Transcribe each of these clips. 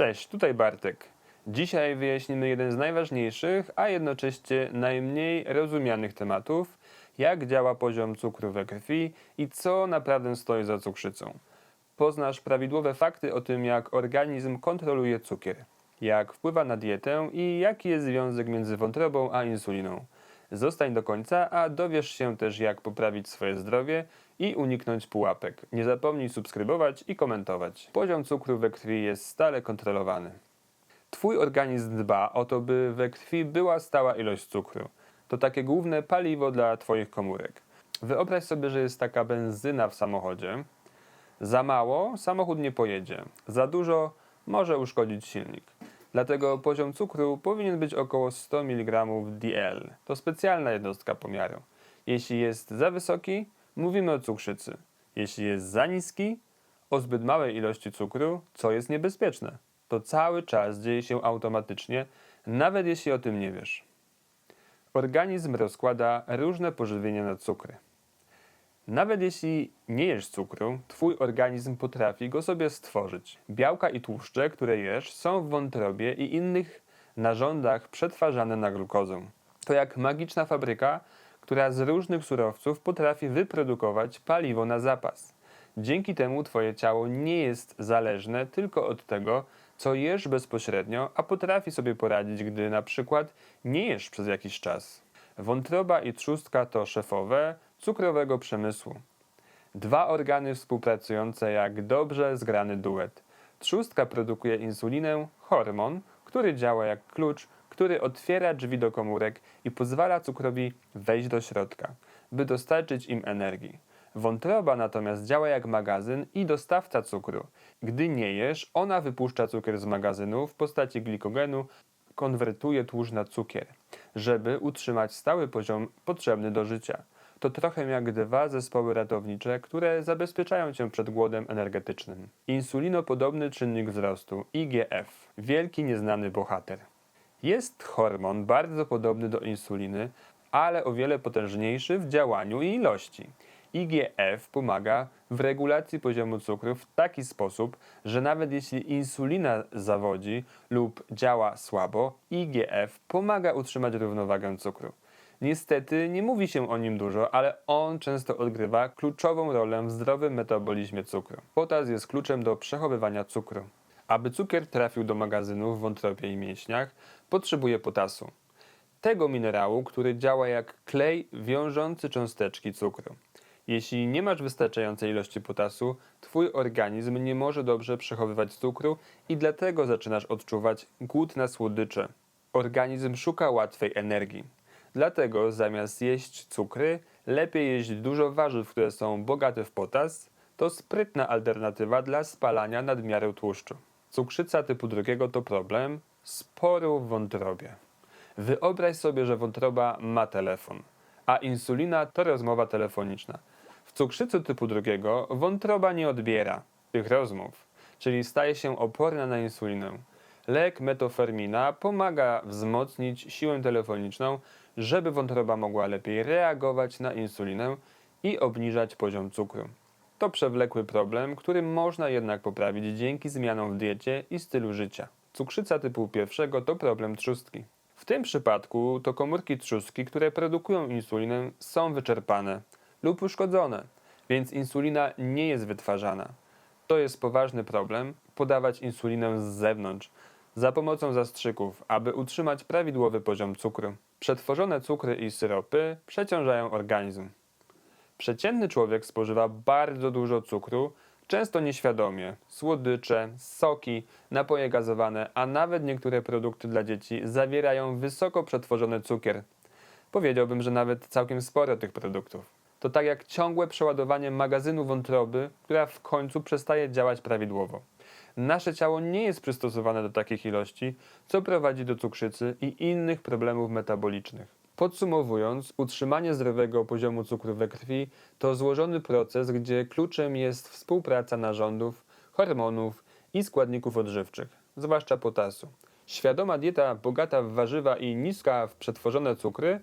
Cześć, tutaj Bartek. Dzisiaj wyjaśnimy jeden z najważniejszych, a jednocześnie najmniej rozumianych tematów, jak działa poziom cukru we krwi i co naprawdę stoi za cukrzycą. Poznasz prawidłowe fakty o tym, jak organizm kontroluje cukier, jak wpływa na dietę i jaki jest związek między wątrobą a insuliną. Zostań do końca, a dowiesz się też, jak poprawić swoje zdrowie i uniknąć pułapek. Nie zapomnij subskrybować i komentować. Poziom cukru we krwi jest stale kontrolowany. Twój organizm dba o to, by we krwi była stała ilość cukru. To takie główne paliwo dla Twoich komórek. Wyobraź sobie, że jest taka benzyna w samochodzie. Za mało samochód nie pojedzie, za dużo może uszkodzić silnik. Dlatego poziom cukru powinien być około 100 mg DL. To specjalna jednostka pomiaru. Jeśli jest za wysoki, mówimy o cukrzycy. Jeśli jest za niski, o zbyt małej ilości cukru, co jest niebezpieczne. To cały czas dzieje się automatycznie, nawet jeśli o tym nie wiesz. Organizm rozkłada różne pożywienia na cukry. Nawet jeśli nie jesz cukru, twój organizm potrafi go sobie stworzyć. Białka i tłuszcze, które jesz, są w wątrobie i innych narządach przetwarzane na glukozę. To jak magiczna fabryka, która z różnych surowców potrafi wyprodukować paliwo na zapas. Dzięki temu twoje ciało nie jest zależne tylko od tego, co jesz bezpośrednio, a potrafi sobie poradzić, gdy na przykład nie jesz przez jakiś czas. Wątroba i trzustka to szefowe cukrowego przemysłu. Dwa organy współpracujące jak dobrze zgrany duet. Trzustka produkuje insulinę, hormon, który działa jak klucz, który otwiera drzwi do komórek i pozwala cukrowi wejść do środka, by dostarczyć im energii. Wątroba natomiast działa jak magazyn i dostawca cukru. Gdy nie jesz, ona wypuszcza cukier z magazynu w postaci glikogenu, konwertuje tłuszcz na cukier, żeby utrzymać stały poziom potrzebny do życia. To trochę jak dwa zespoły ratownicze, które zabezpieczają cię przed głodem energetycznym. Insulinopodobny czynnik wzrostu IGF, wielki nieznany bohater. Jest hormon bardzo podobny do insuliny, ale o wiele potężniejszy w działaniu i ilości. IGF pomaga w regulacji poziomu cukru w taki sposób, że nawet jeśli insulina zawodzi lub działa słabo, IGF pomaga utrzymać równowagę cukru. Niestety nie mówi się o nim dużo, ale on często odgrywa kluczową rolę w zdrowym metabolizmie cukru. Potas jest kluczem do przechowywania cukru. Aby cukier trafił do magazynu w wątrobie i mięśniach, potrzebuje potasu. Tego minerału, który działa jak klej wiążący cząsteczki cukru. Jeśli nie masz wystarczającej ilości potasu, twój organizm nie może dobrze przechowywać cukru i dlatego zaczynasz odczuwać głód na słodycze. Organizm szuka łatwej energii. Dlatego zamiast jeść cukry, lepiej jeść dużo warzyw, które są bogate w potas. To sprytna alternatywa dla spalania nadmiaru tłuszczu. Cukrzyca typu drugiego to problem sporu w wątrobie. Wyobraź sobie, że wątroba ma telefon, a insulina to rozmowa telefoniczna. W cukrzycy typu drugiego wątroba nie odbiera tych rozmów, czyli staje się oporna na insulinę. Lek metofermina pomaga wzmocnić siłę telefoniczną, żeby wątroba mogła lepiej reagować na insulinę i obniżać poziom cukru. To przewlekły problem, który można jednak poprawić dzięki zmianom w diecie i stylu życia. Cukrzyca typu pierwszego to problem trzustki. W tym przypadku to komórki trzustki, które produkują insulinę, są wyczerpane lub uszkodzone, więc insulina nie jest wytwarzana. To jest poważny problem podawać insulinę z zewnątrz za pomocą zastrzyków, aby utrzymać prawidłowy poziom cukru. Przetworzone cukry i syropy przeciążają organizm. Przeciętny człowiek spożywa bardzo dużo cukru, często nieświadomie. Słodycze, soki, napoje gazowane, a nawet niektóre produkty dla dzieci zawierają wysoko przetworzony cukier. Powiedziałbym, że nawet całkiem sporo tych produktów. To tak jak ciągłe przeładowanie magazynu wątroby, która w końcu przestaje działać prawidłowo. Nasze ciało nie jest przystosowane do takich ilości, co prowadzi do cukrzycy i innych problemów metabolicznych. Podsumowując, utrzymanie zdrowego poziomu cukru we krwi to złożony proces, gdzie kluczem jest współpraca narządów, hormonów i składników odżywczych, zwłaszcza potasu. Świadoma dieta bogata w warzywa i niska w przetworzone cukry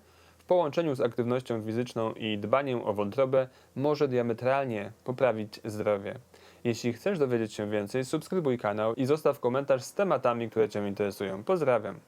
połączeniu z aktywnością fizyczną i dbaniem o wątrobę może diametralnie poprawić zdrowie. Jeśli chcesz dowiedzieć się więcej, subskrybuj kanał i zostaw komentarz z tematami, które Cię interesują. Pozdrawiam.